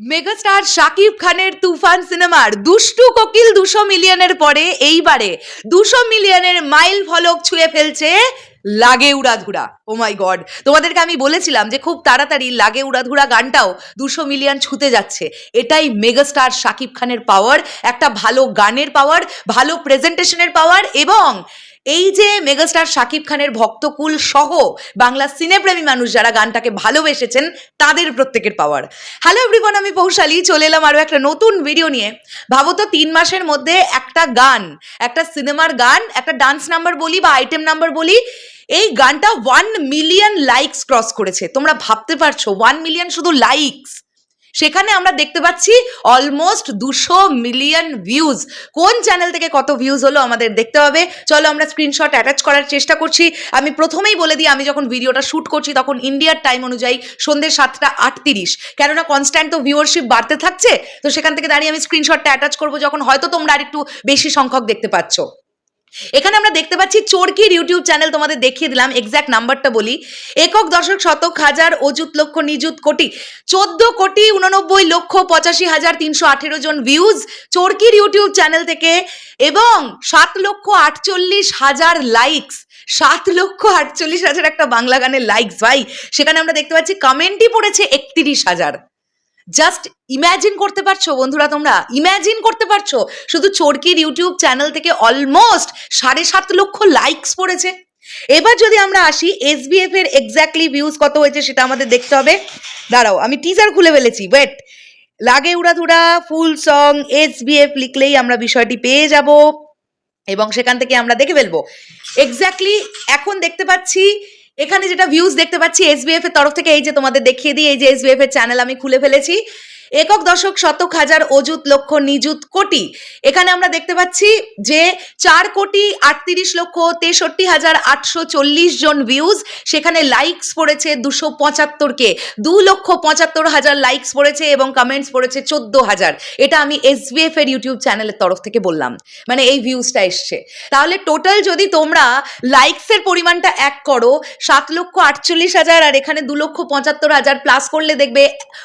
Megastar Shakib খানের তুফান সিনেমার দুষ্টু কোকিল দুশো মিলিয়নের পরে এইবারে দুশো মিলিয়নের মাইল ফলক ছুঁয়ে ফেলছে লাগে উড়াধুরা। ও মাই গড তোমাদেরকে আমি বলেছিলাম যে খুব তাড়াতাড়ি লাগে উড়াধুরা গানটাও দুশো মিলিয়ন ছুঁতে যাচ্ছে। এটাই মেগাস্টার শাকিব খানের পাওয়ার একটা ভালো গানের পাওয়ার ভালো প্রেজেন্টেশনের পাওয়ার এবং এই যে মেগাস্টার শাকিব খানের ভক্তকুল সহ বাংলা সিনেপ্রেমী মানুষ যারা গানটাকে ভালোবেসেছেন, তাদের প্রত্যেকের পাওয়ার। হ্যালো এভরিওয়ান আমি পৌশালী, চলে এলাম আরও একটা নতুন ভিডিও নিয়ে। ভাবো তো তিন মাসের মধ্যে একটা গান, একটা সিনেমার গান, একটা ডান্স নাম্বার বলি বা আইটেম নাম্বার বলি, এই গানটা ওয়ান মিলিয়ন লাইকস ক্রস করেছে। তোমরা ভাবতে পারছ ওয়ান মিলিয়ন শুধু লাইকস সেখানে আমরা দেখতে পাচ্ছি অলমোস্ট দুশো মিলিয়ন ভিউজ কোন চ্যানেল থেকে কত ভিউজ হলো আমাদের দেখতে হবে। চলো আমরা স্ক্রিনশট অ্যাটাচ করার চেষ্টা করছি। আমি প্রথমেই বলে দিই, আমি যখন ভিডিওটা শ্যুট করছি তখন ইন্ডিয়ার টাইম অনুযায়ী সন্ধ্যে সাতটা আটত্রিশ। কেননা কনস্ট্যান্ট তো ভিউয়ারশিপ বাড়তে থাকছে, তো সেখান থেকে দাঁড়িয়ে আমি স্ক্রিনশটটা অ্যাটাচ করব যখন হয়তো তোমরা আরেকটু বেশি সংখ্যক দেখতে পাচ্ছ। এখানে আমরা দেখতে পাচ্ছি চোরকির ইউটিউব চ্যানেল তোমাদের দেখিয়ে দিলাম এক্স্যাক্ট নাম্বারটা বলি। একক, দশক, শতক, হাজার, অযুত লক্ষ, নিযুত কোটি। চোদ্দ কোটি, উননব্বই লক্ষ, পঁচাশি হাজার, তিনশো আঠেরো জন ভিউজ চোরকির ইউটিউব চ্যানেল থেকে এবং সাত লক্ষ আটচল্লিশ হাজার লাইকস সাত লক্ষ আটচল্লিশ হাজার একটা বাংলা গানের লাইকস ভাই। সেখানে আমরা দেখতে পাচ্ছি কমেন্টই পড়েছে একত্রিশ হাজার। জাস্ট ইম্যাজিন করতে পারছ, বন্ধুরা তোমরা। ইম্যাজিন করতে পারছ। শুধু চরকির ইউটিউব চ্যানেল থেকে অলমোস্ট সাড়ে সাত লক্ষ লাইকস পড়েছে। এবার যদি আমরা আসি এসবিএফ এর এক্স্যাক্টলি ভিউজ কত হয়েছে সেটা আমাদের দেখতে হবে। দাঁড়াও, আমি টিজার খুলে ফেলেছি ওয়েট লাগে উড়াধুরা ফুল সং এস এসবিএফ লিখলেই আমরা বিষয়টি পেয়ে যাব। এবং সেখান থেকে আমরা দেখে ফেলব। এক্স্যাক্টলি এখন দেখতে পাচ্ছি এখানে যেটা ভিউজ দেখতে পাচ্ছি এস এসবিএফ এর তরফ থেকে এই যে তোমাদের দেখিয়ে দিই, এই যে এস এসবিএফ এর চ্যানেল আমি খুলে ফেলেছি। একক দশক শতক হাজার অযুত লক্ষ নিযুত কোটি। এখানে আমরা দেখতে পাচ্ছি যে চার কোটি আটত্রিশ লক্ষ তেষট্টি হাজার আটশো চল্লিশ জন ভিউজ সেখানে লাইকস পড়েছে দুশো পঁচাত্তরকে দু লক্ষ পঁচাত্তর হাজার লাইকস পড়েছে এবং কমেন্টস পড়েছে চোদ্দ হাজার। এটা আমি এসবিএফ এর ইউটিউব চ্যানেলের তরফ থেকে বললাম। মানে এই ভিউজটা এসছে। তাহলে টোটাল যদি তোমরা লাইকসের পরিমাণটা এক করো, সাত লক্ষ আটচল্লিশ হাজার আর এখানে দু লক্ষ পঁচাত্তর হাজার প্লাস করলে দেখবে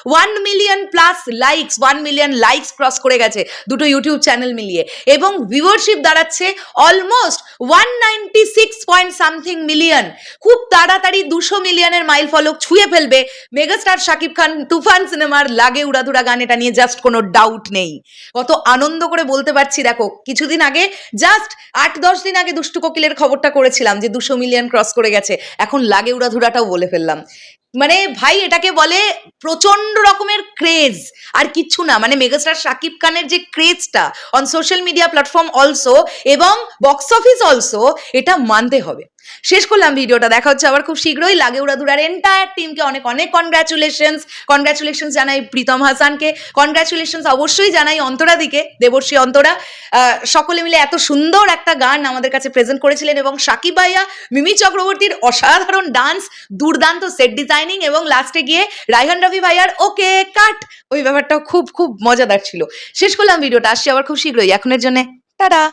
one million plus likes one million likes cross করে গেছে দুটো ইউটিউব চ্যানেল মিলিয়ে। এবং ভিউয়ারশিপ দাঁড়াচ্ছে almost one ninety six point something million খুব তাড়াতাড়ি দুশো মিলিয়নের মাইল ফলক ছুঁয়ে ফেলবে মেগাস্টার শাকিব খান, তুফান সিনেমার লাগে উড়াধুরা গান, এটা নিয়ে জাস্ট কোনো ডাউট নেই। কত আনন্দ করে বলতে পারছি, দেখো, কিছুদিন আগে জাস্ট আট দশ দিন আগে দুষ্টু কোকিলের খবরটা করেছিলাম যে দুশো মিলিয়ন ক্রস করে গেছে। এখন লাগে উড়াধুরাটাও বলে ফেললাম। মানে ভাই এটাকে বলে প্রচণ্ড রকমের ক্রেজ আর কিচ্ছু না। মানে মেগাস্টার শাকিব খানের যে ক্রেজটা on social media platform also এবং বক্স অফিস অলসো এটা মানতে হবে। শেষ করলাম ভিডিওটা। দেখা হচ্ছে আবার খুব শীঘ্রই। লাগে উড়াদুরার এন্টায়ার টিমকে অনেক অনেক কনগ্রাচুলেশনস কনগ্রাচুলেশনস জানাই প্রীতম হাসানকে। কনগ্রাচুলেশনস অবশ্যই জানাই অন্তরাদিকে, দেবর্ষী অন্তরা। সকলে মিলে এত সুন্দর একটা গান আমাদের কাছে প্রেজেন্ট করেছিলেন এবং সাকিব ভাইয়া, মিমি চক্রবর্তীর অসাধারণ ডান্স দুর্দান্ত সেট ডিজাইনিং এবং লাস্টে গিয়ে রায়হান রবি ভাইয়ার ওকে কাট ওই ব্যাপারটাও খুব খুব মজাদার ছিল। শেষ করলাম ভিডিওটা। আসছি আবার খুব শীঘ্রই। এখনের জন্য, টাটা।